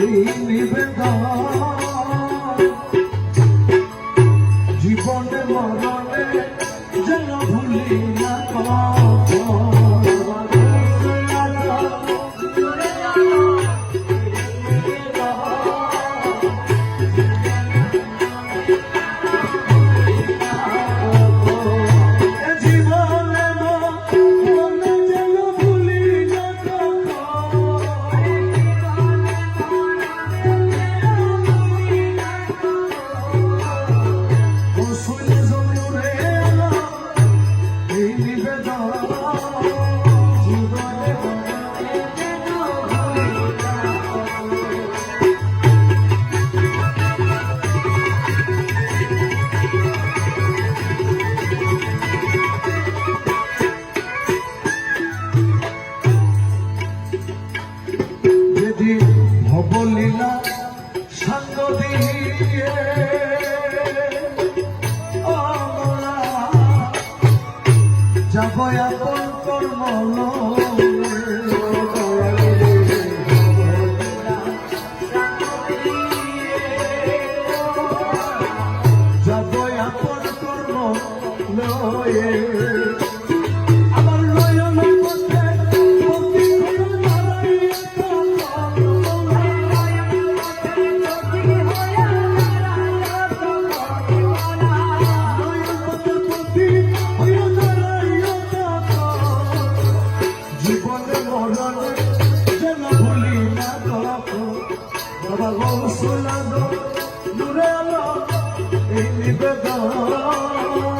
এই নিবেদন যাব আপন কর্ম যাব আপন কর্ম লয়ে জীবনে মরণে যেন ভুলি না তখন বাবা দূরে আলো এই নিবেদন।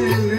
you.